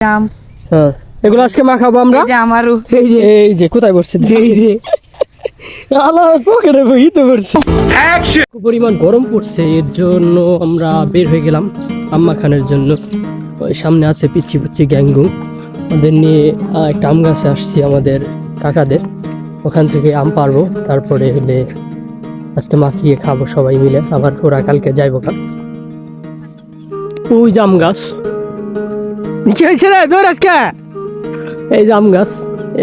আম হ্যাঁ। এগুলো আজকে মাখাবো আমরা? এই যে আমারও। এই যে এই যে কোথায় বসছে এই যে। আলা পকেটে বই তো পড়ছে। পরিমাণ গরম পড়ছে এর জন্য আমরা বের হয়ে গেলাম আম্মা খানের জন্য। ওই সামনে আছে পিচ্ছি পিচ্ছি গ্যাঙ্গুম ওদের নিয়ে একটা আম গাছে আসছি আমাদের কাকাদের। ওখান থেকে আম পারব তারপরে হলে আজকে মাখিয়ে খাব সবাই মিলে। আবার ওরা কালকে যাইবো কাল। ওই যে আম গাছ। কি হয়েছে রে? তোর আজকে। এই যে আম গাছ,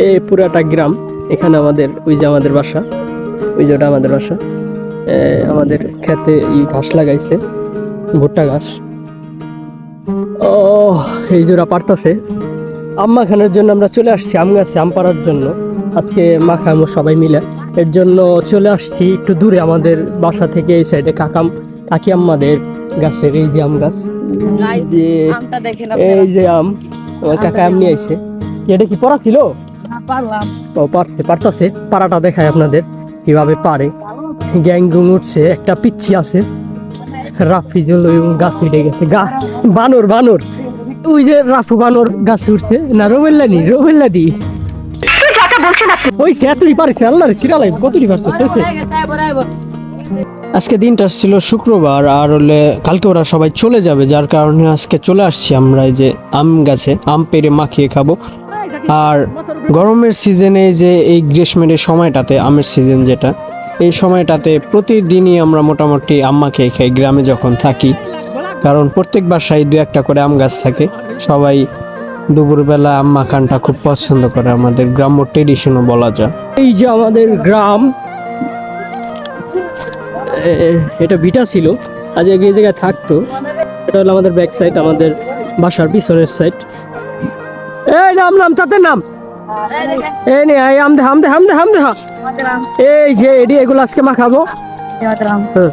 এই পুরাটা গ্রাম। এখানে আমাদের, ওই যে আমাদের বাসা, ওই যে ওটা আমাদের বাসা। আমাদের খেতে এই ঘাস লাগাইছে, ভুট্টা ঘাস। ও, এই ওরা পারতাছে। আম মাখানোর জন্য আমরা চলে আসছি আম গাছে, আম পাড়ার জন্য। আজকে মাখামো সবাই মিলে। এর জন্য চলে আসছি একটু দূরে আমাদের বাসা থেকে এই সাইডে কাকাম, কাকি আম্মাদের। গাছের এই যে আম গাছ। এই যে আম। আমার কাকা আম নিয়ে আইছে। এটা কি পড়া ছিল? পারলাম। ও পারছে পারতাছে। পাড়াটা দেখায় আপনাদের কীভাবে পারে। গ্যাং গুং উঠছে একটা পিচ্ছি আছে। রাফিজুল গাছ উঠে গেছে। গা বানর বানর। ওই যে রাফু বানর গাছ উঠছে। না রোবেল্লা নি রোবেল্লা দি ওই সে তুই পারিস আল্লাহ সিরালাই কতটি পারছ আজকে দিনটা ছিল শুক্রবার, আর হলে কালকে ওরা সবাই চলে যাবে, যার কারণে আজকে চলে আসছি আমরা এই যে আম গাছে, আম পেরে মাখিয়ে খাব। আর গরমের সিজনে যে এই গ্রীষ্মের সময়টাতে, আমের সিজন যেটা, এই সময়টাতে প্রতিদিনই আমরা মোটামুটি আম মাখিয়ে খাই গ্রামে যখন থাকি। কারণ প্রত্যেক বাসায় দু একটা করে আম গাছ থাকে। সবাই দুপুরবেলা আম মাখানটা খুব পছন্দ করে আমাদের, গ্রাম্য ট্রেডিশনও বলা যায়। এই যে আমাদের গ্রাম এটা ভিটা ছিল। আজ এই জায়গায় থাকতো। এটা হলো আমাদের ব্যাক সাইড আমাদের বাসার পিছনের সাইড এই নাম নাম তাতে নাম। এই নে এই আমদে হামদে হামদে হামদে হা। এই যে এডি এগুলো আজকে হ্যাঁ।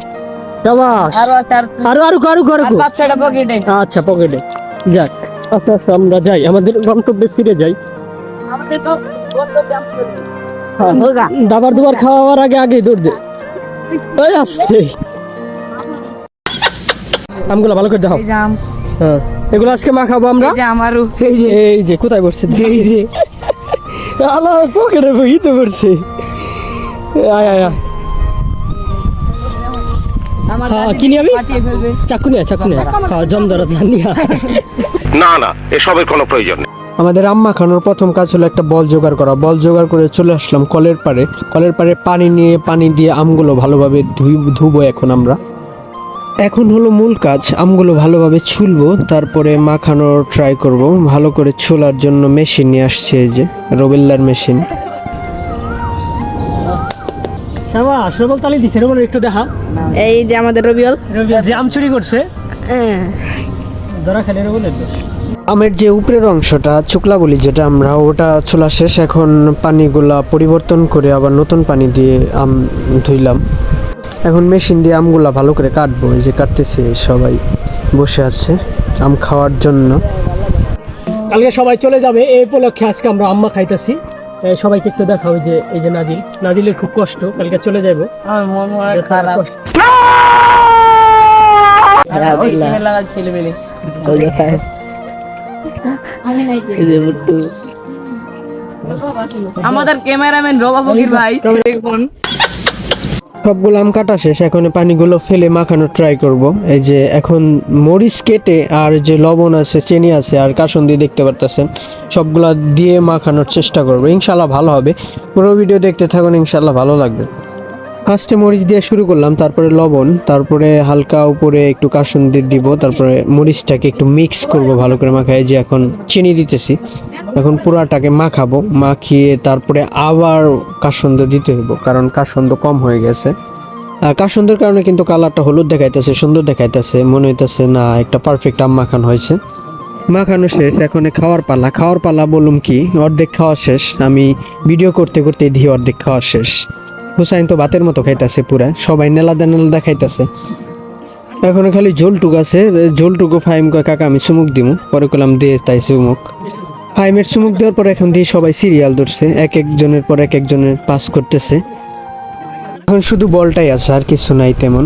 আরও আরও আরও আরও পাঁচ ছয়টা পকেটে আচ্ছা পকেটে যাক আচ্ছা আচ্ছা আমরা যাই। আমাদের গন্তব্যে ফিরে যাই। ছিল। হ্যাঁ, দাবার দুবার খাওয়ার আগে আগে দৌড় দে। আমগুলো ভালো করে দাও আম। হ্যাঁ। এগুলো আজকে মাখাবো আমরা? এই যে আমারও। এই যে এই যে কোথায় বসছে এই যে। আলা পকেটে বই তো পড়ছে। আয় আয় আয়। আমার হ্যাঁ, দাদি কি নিয়ে যাবি? পাঠিয়ে ফেলবে। চাকু নিয়ে চাকু নিয়ে হ্যাঁ জমদারা জানিয়া না না এসবের কোনো প্রয়োজন আমাদের আম্মা খানোর প্রথম কাজ হলো একটা বল জোগাড় করা। বল জোগাড় করে চলে আসলাম কলের পাড়ে। কলের পাড়ে পানি নিয়ে পানি দিয়ে আমগুলো ভালোভাবে ধুই ধুবো এখন আমরা। এখন হলো মূল কাজ আমগুলো ভালোভাবে ছুলবো তারপরে মাখানোর ট্রাই করব। ভালো করে ছোলার জন্য মেশিন নিয়ে আসছে এই যে রোবেল্লার মেশিন শাবাশ রোবেল তালি দিছে রোবেল একটু দেখা। এই যে আমাদের রবিউল। রোবেল যে আম চুরি করছে। হ্যাঁ। ধরা খেলে আমের যে উপরের অংশটা চুকলা বলি যেটা আমরা ওটা ছোলা শেষ এখন পানিগুলা পরিবর্তন করে আবার নতুন পানি দিয়ে আম ধুইলাম। এখন মেশিন দিয়ে আমগুলা ভালো করে কাটবো এই যে কাটতেছে সবাই বসে আছে আম খাওয়ার জন্য। কালকে সবাই চলে যাবে এই উপলক্ষে আজকে আমরা আম্মা খাইতেছি। সবাইকে একটু দেখা ওই যে এই যে নাজিল। নাজিলের খুব কষ্ট কালকে চলে যাব আমার মন খারাপ। আমাদের ক্যামেরাম্যান রবা ফকির ভাই। দেখুন সবগুলো আম কাটা শেষ এখন পানিগুলো ফেলে মাখানোর ট্রাই করব। এই যে এখন মরিচ কেটে আর যে লবণ আছে চিনি আছে আর কাসন দিয়ে দেখতে পারতেছেন সবগুলা দিয়ে মাখানোর চেষ্টা করব। ইনশাল্লাহ ভালো হবে। পুরো ভিডিও দেখতে থাকুন ইনশাল্লাহ ভালো লাগবে। ফার্স্টে মরিচ দিয়ে শুরু করলাম, তারপরে লবণ, তারপরে হালকা উপরে একটু কাসন দিয়ে দিব, তারপরে মরিচটাকে একটু মিক্স করব ভালো করে মাখাই যে এখন চিনি দিতেছি। এখন পুরাটাকে মাখাবো, মাখিয়ে তারপরে আবার কাসন্দ দিতে হইব, কারণ কাসন্দ কম হয়ে গেছে। কাসন্দের কারণে কিন্তু কালারটা হলুদ দেখাইতেছে, সুন্দর দেখাইতেছে, মনে হইতেছে না একটা পারফেক্ট আম মাখানো হয়েছে। মাখানো শেষ, এখন খাওয়ার পালা। খাওয়ার পালা বলুম কি, অর্ধেক খাওয়া শেষ, আমি ভিডিও করতে করতে দিয়ে অর্ধেক খাওয়া শেষ। হুসাইন তো ভাতের মতো খাইতেছে পুরা, সবাই নেলাদা নেলাদা খাইতেছে। এখনও খালি ঝোলটুক আছে, ঝোলটুকু ফাইম কাকা, আমি চুমুক দিব পরে করলাম দিয়ে তাই চুমুক। ফাইমের চুমুক দেওয়ার পর এখন দিয়ে সবাই সিরিয়াল ধরছে, এক একজনের পর এক একজনের পাস করতেছে। এখন শুধু বলটাই আছে, আর কিছু নাই তেমন।